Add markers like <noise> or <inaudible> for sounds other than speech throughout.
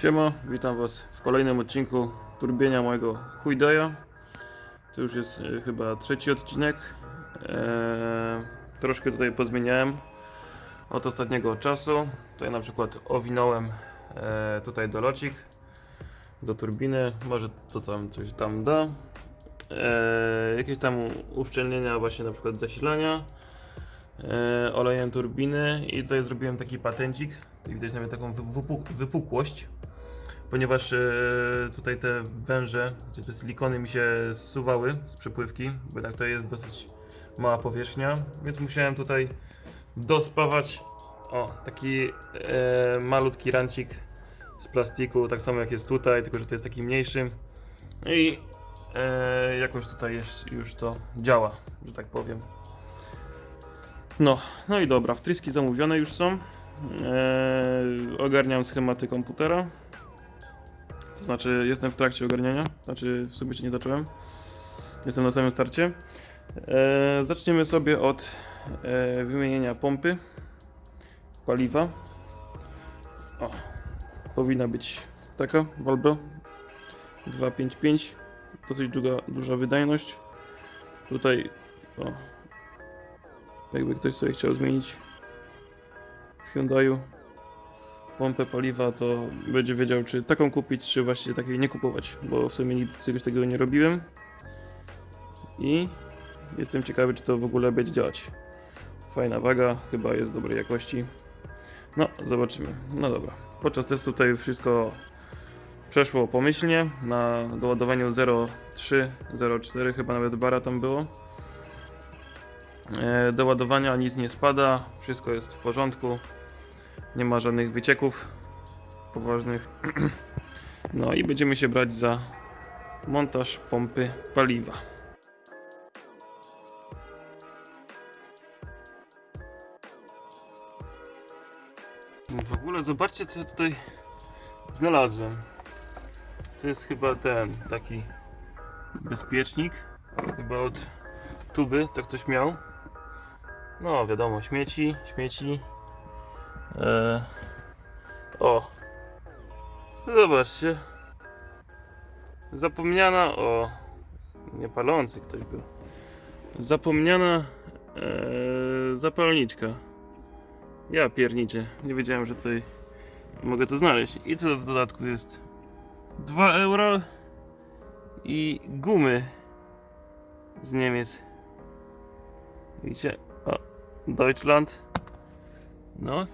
Siema, witam Was w kolejnym odcinku turbienia mojego Huydaya. To już jest e, chyba trzeci odcinek. Eee, troszkę tutaj pozmieniałem od ostatniego czasu. Tutaj na przykład owinąłem e, tutaj dolocik do turbiny. Może to tam coś tam da. Eee, jakieś tam uszczelnienia właśnie na przykład zasilania. E, olejem turbiny i tutaj zrobiłem taki patencik. Widać nawet taką wy- wypuk- wypukłość ponieważ e, tutaj te węże, gdzie te silikony mi się zsuwały z przepływki, bo jednak to jest dosyć mała powierzchnia, więc musiałem tutaj dospawać o, taki e, malutki rancik z plastiku, tak samo jak jest tutaj, tylko że to jest taki mniejszy i e, jakoś tutaj jest, już to działa, że tak powiem. No, no i dobra, wtryski zamówione już są. E, ogarniam schematy komputera. To znaczy, jestem w trakcie ogarniania. Znaczy, w sumie jeszcze nie zacząłem. Jestem na samym starcie. E, zaczniemy sobie od e, wymienienia pompy paliwa. O, powinna być taka Valbro 255. Dosyć duża, duża wydajność. Tutaj, o, jakby ktoś sobie chciał zmienić w Hyundaiu pompę paliwa, to będzie wiedział, czy taką kupić, czy właściwie takiej nie kupować, bo w sumie nigdy czegoś takiego nie robiłem. I jestem ciekawy, czy to w ogóle będzie działać. Fajna waga, chyba jest dobrej jakości. No, zobaczymy. No dobra. Podczas testu tutaj wszystko przeszło pomyślnie. Na doładowaniu 0,3, 0,4 chyba nawet bara tam było. E, Do ładowania nic nie spada, wszystko jest w porządku. Nie ma żadnych wycieków poważnych. <clears throat> No i będziemy się brać za montaż pompy paliwa. W ogóle zobaczcie co tutaj znalazłem. To jest chyba ten taki bezpiecznik. Chyba od tuby, co ktoś miał. No wiadomo, śmieci, śmieci. Eee, o. Zobaczcie. Zapomniana. O. Niepalący ktoś był. Zapomniana eee, zapalniczka. Ja pierniczę. Nie wiedziałem, że tutaj mogę to znaleźć. I co w dodatku jest? 2 euro i gumy z Niemiec. Widzicie? Deutschland. No,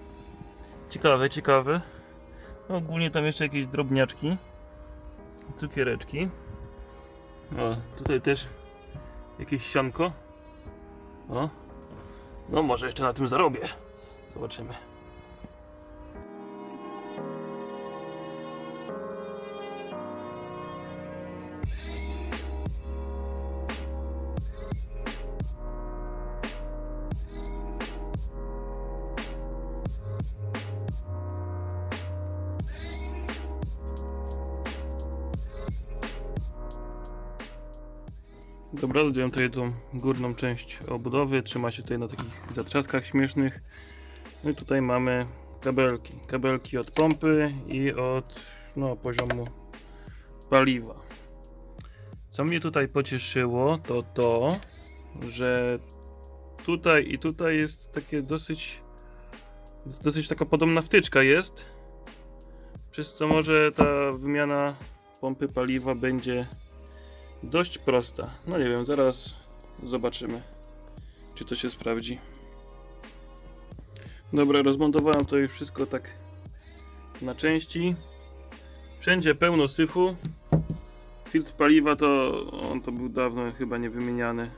Ciekawe, ciekawe. No, ogólnie tam jeszcze jakieś drobniaczki. Cukiereczki. O, tutaj też jakieś sianko. O. No, może jeszcze na tym zarobię. Zobaczymy. Dobra, zdjąłem tutaj tą górną część obudowy. Trzyma się tutaj na takich zatrzaskach śmiesznych. No i tutaj mamy kabelki. Kabelki od pompy i od no, poziomu paliwa. Co mnie tutaj pocieszyło, to to, że tutaj i tutaj jest takie dosyć dosyć taka podobna wtyczka jest. Przez co może ta wymiana pompy paliwa będzie dość prosta. No nie wiem, zaraz zobaczymy, czy to się sprawdzi. Dobra, rozmontowałem to już wszystko tak na części. Wszędzie pełno syfu. Filtr paliwa to on to był dawno chyba nie wymieniany.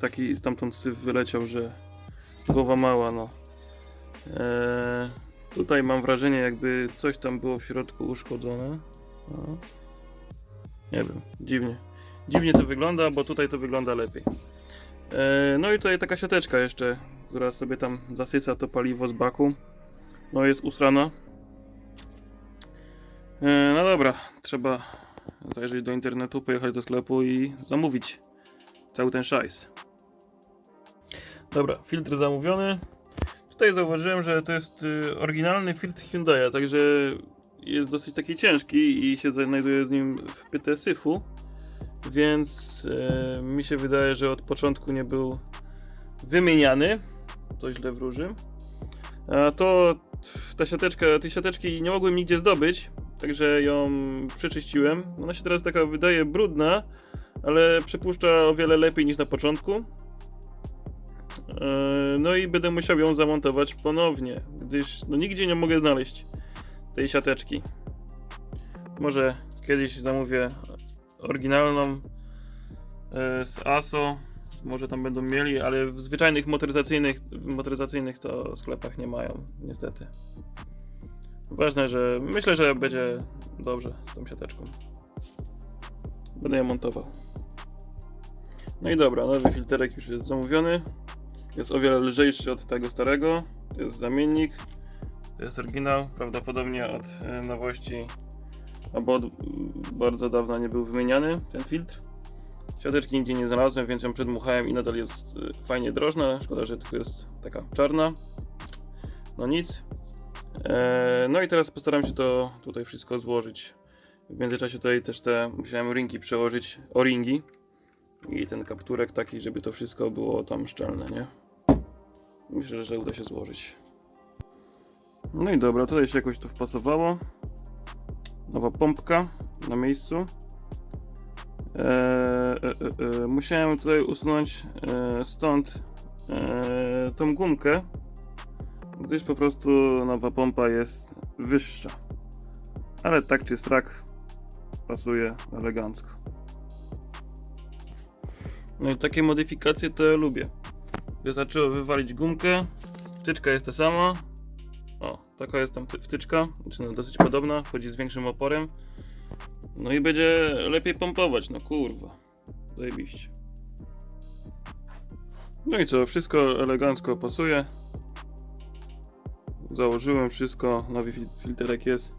Taki stamtąd syf wyleciał, że głowa mała, no. Eee, tutaj mam wrażenie, jakby coś tam było w środku uszkodzone. No. Nie wiem, dziwnie. Dziwnie to wygląda, bo tutaj to wygląda lepiej. E, no i tutaj taka siateczka jeszcze, która sobie tam zasysa to paliwo z baku. No jest usrana. E, no dobra, trzeba zajrzeć do internetu, pojechać do sklepu i zamówić cały ten szajs. Dobra, filtr zamówiony. Tutaj zauważyłem, że to jest y, oryginalny filtr Hyundai'a, także jest dosyć taki ciężki i się znajduje z nim w pytę syfu, więc e, mi się wydaje, że od początku nie był wymieniany. To źle wróży. A to ta siateczka, tej siateczki nie mogłem nigdzie zdobyć, także ją przeczyściłem. Ona się teraz taka wydaje brudna, ale przepuszcza o wiele lepiej niż na początku. E, No i będę musiał ją zamontować ponownie, gdyż no nigdzie nie mogę znaleźć tej siateczki. Może kiedyś zamówię oryginalną e, z ASO. Może tam będą mieli, ale w zwyczajnych motoryzacyjnych, motoryzacyjnych to sklepach nie mają, niestety. Ważne, że myślę, że będzie dobrze z tą siateczką. Będę ją montował. No i dobra, nowy filterek już jest zamówiony. Jest o wiele lżejszy od tego starego. To jest zamiennik. To jest oryginał. Prawdopodobnie od e, nowości albo od bardzo dawna nie był wymieniany ten filtr. Siateczki nigdzie nie znalazłem, więc ją przedmuchałem i nadal jest e, fajnie drożna. Szkoda, że tylko jest taka czarna. No nic. E, No i teraz postaram się to tutaj wszystko złożyć. W międzyczasie tutaj też te musiałem ringi przełożyć o ringi i ten kapturek taki, żeby to wszystko było tam szczelne, nie? Myślę, że uda się złożyć. No i dobra, tutaj się jakoś to wpasowało. Nowa pompka na miejscu. Eee, e, e, e, musiałem tutaj usunąć e, stąd e, tą gumkę, gdyż po prostu nowa pompa jest wyższa. Ale tak czy strak pasuje elegancko. No i takie modyfikacje to ja lubię. Wystarczyło wywalić gumkę, wtyczka jest ta sama. Taka jest tam ty- wtyczka, znaczy no, dosyć podobna, wchodzi z większym oporem. No i będzie lepiej pompować, no kurwa. Zajebiście. No i co, wszystko elegancko pasuje. Założyłem wszystko, nowy fil- filterek jest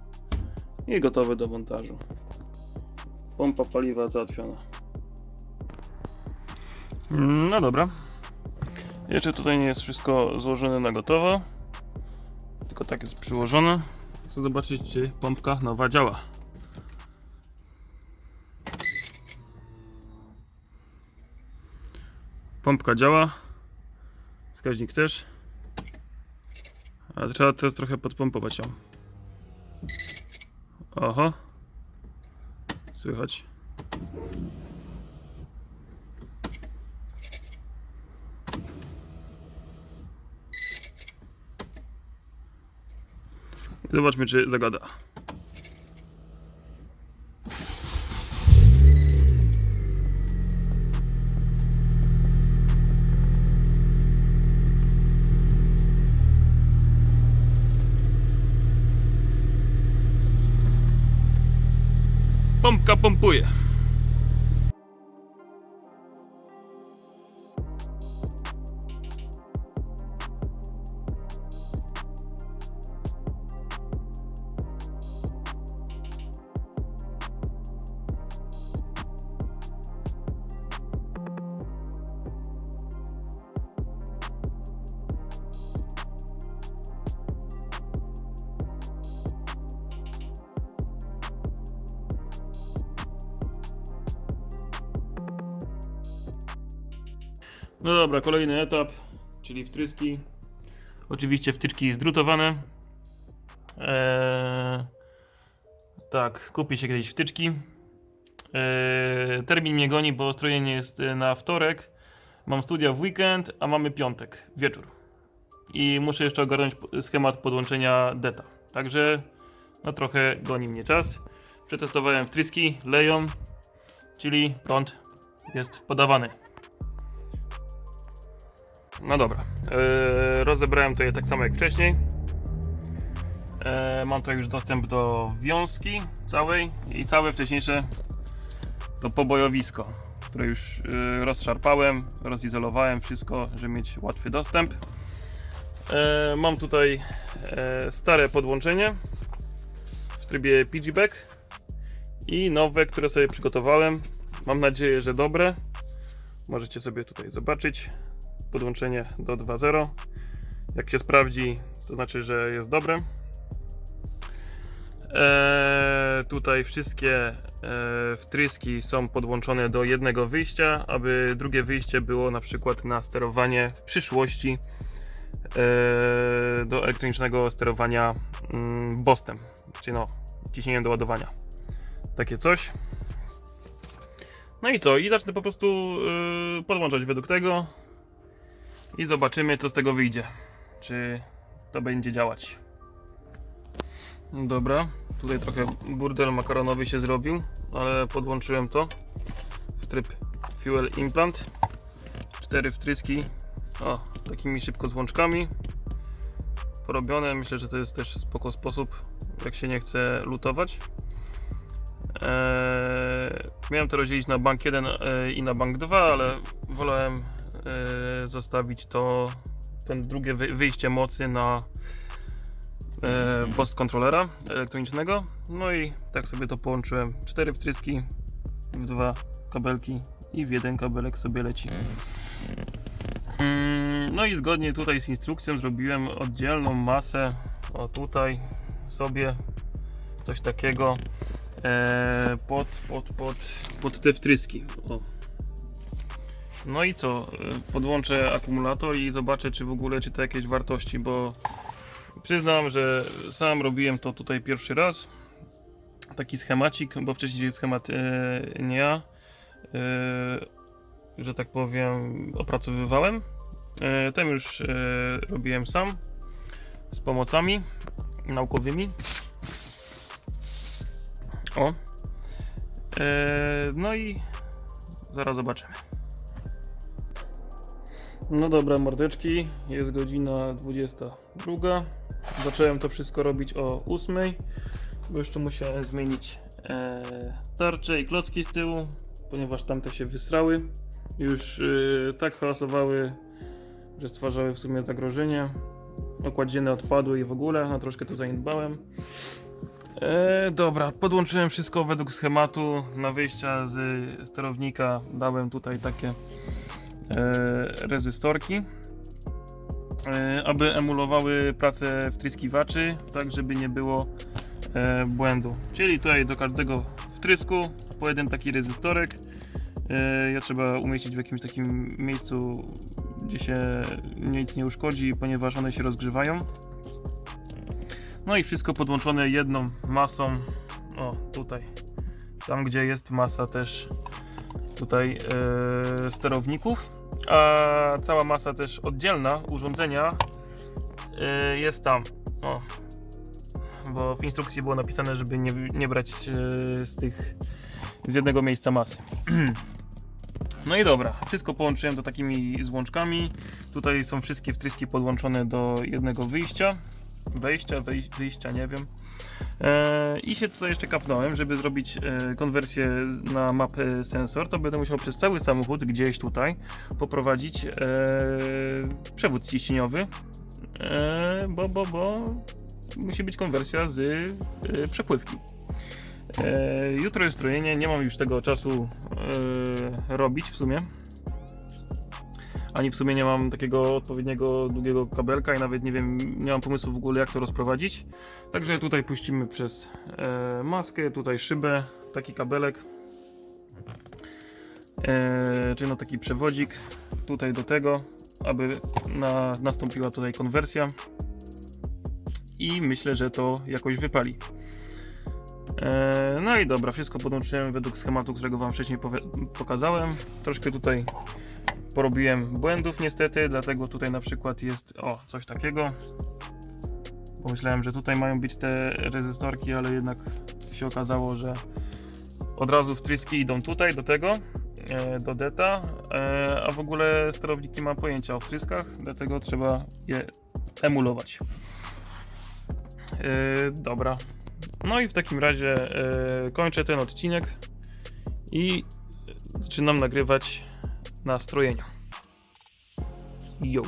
i gotowe do montażu. Pompa paliwa załatwiona. No dobra. Jeszcze tutaj nie jest wszystko złożone na gotowo. Tylko tak jest przyłożone. Chcę zobaczyć, czy pompka nowa działa. Pompka działa. Wskaźnik też. Ale trzeba to trochę podpompować ją. Oho. Słychać. Zobaczmy, czy zagada. No dobra, kolejny etap, czyli wtryski. Oczywiście wtyczki zdrutowane. Eee, tak, kupi się kiedyś wtyczki. Eee, termin mnie goni, bo strojenie jest e, na wtorek. Mam studia w weekend, a mamy piątek, wieczór. I muszę jeszcze ogarnąć schemat podłączenia DETA. Także no trochę goni mnie czas. Przetestowałem wtryski, leją, czyli prąd jest podawany. No dobra. Eee, rozebrałem to je tak samo jak wcześniej. Eee, mam tutaj już dostęp do wiązki całej i całe wcześniejsze to pobojowisko, które już e, rozszarpałem, rozizolowałem wszystko, żeby mieć łatwy dostęp. Eee, mam tutaj e, stare podłączenie w trybie piggyback i nowe, które sobie przygotowałem. Mam nadzieję, że dobre. Możecie sobie tutaj zobaczyć podłączenie do 2.0. Jak się sprawdzi, to znaczy, że jest dobre. E, tutaj wszystkie e, wtryski są podłączone do jednego wyjścia, aby drugie wyjście było na przykład na sterowanie w przyszłości e, do elektronicznego sterowania mm, BOStem, czyli no, ciśnieniem do ładowania. Takie coś. No i co? I zacznę po prostu y, podłączać według tego i zobaczymy co z tego wyjdzie. Czy to będzie działać. Dobra, tutaj trochę burdel makaronowy się zrobił, ale podłączyłem to w tryb Fuel Implant. Cztery wtryski, o, takimi szybko złączkami porobione. Myślę, że to jest też spoko sposób, jak się nie chce lutować. Eee, miałem to rozdzielić na bank 1 e, i na bank 2, ale wolałem zostawić to, ten drugie wy- wyjście mocy na e, post kontrolera elektronicznego. No i tak sobie to połączyłem. Cztery wtryski w dwa kabelki i w jeden kabelek sobie leci. Mm, No i zgodnie tutaj z instrukcją zrobiłem oddzielną masę. O tutaj sobie coś takiego e, pod, pod, pod, pod te wtryski. O. No i co? Podłączę akumulator i zobaczę, czy w ogóle czyta jakieś wartości, bo przyznam, że sam robiłem to tutaj pierwszy raz. Taki schemacik, bo wcześniej schemat e, nie ja, e, że tak powiem, opracowywałem. E, ten już e, robiłem sam z pomocami naukowymi. O. E, no i zaraz zobaczymy. No dobra, mordeczki, jest godzina 22. Zacząłem to wszystko robić o 8, bo jeszcze musiałem zmienić e, tarcze i klocki z tyłu, ponieważ tamte się wysrały. Już e, tak hałasowały, że stwarzały w sumie zagrożenie. Okładziny odpadły i w ogóle, a troszkę to zaniedbałem. E, dobra, podłączyłem wszystko według schematu. Na wyjścia z sterownika dałem tutaj takie rezystorki, e, aby emulowały pracę wtryskiwaczy, tak żeby nie było e, błędu. Czyli tutaj do każdego wtrysku po jeden taki rezystorek. E, ja trzeba umieścić w jakimś takim miejscu, gdzie się nic nie uszkodzi, ponieważ one się rozgrzewają. No i wszystko podłączone jedną masą. O, tutaj. Tam, gdzie jest masa też tutaj e, sterowników. A cała masa też oddzielna urządzenia e, jest tam. O. Bo w instrukcji było napisane, żeby nie, nie brać e, z tych z jednego miejsca masy. <clears throat> No i dobra, wszystko połączyłem do takimi złączkami. Tutaj są wszystkie wtryski podłączone do jednego wyjścia wejścia, wej, wyjścia, nie wiem. E, I się tutaj jeszcze kapnąłem, żeby zrobić e, konwersję na mapę sensor, to będę musiał przez cały samochód gdzieś tutaj poprowadzić e, przewód ciśnieniowy, bo, bo, bo musi być konwersja z przepływki. Jutro jest strojenie, nie mam już tego czasu robić w sumie ani w sumie nie mam takiego odpowiedniego długiego kabelka i nawet nie wiem, nie mam pomysłu w ogóle jak to rozprowadzić. Także tutaj puścimy przez e, maskę, tutaj szybę, taki kabelek, e, czy no taki przewodzik tutaj do tego, aby na, nastąpiła tutaj konwersja i myślę, że to jakoś wypali. E, no i dobra, wszystko podłączyłem według schematu, którego Wam wcześniej pokazałem. Troszkę tutaj porobiłem błędów niestety, dlatego tutaj na przykład jest o coś takiego. Pomyślałem, że tutaj mają być te rezystorki, ale jednak się okazało, że od razu wtryski idą tutaj do tego, e, do deta, e, a w ogóle sterownik nie ma pojęcia o wtryskach, dlatego trzeba je emulować. E, Dobra. No i w takim razie kończę ten odcinek i zaczynam nagrywać настроєння. Йоу.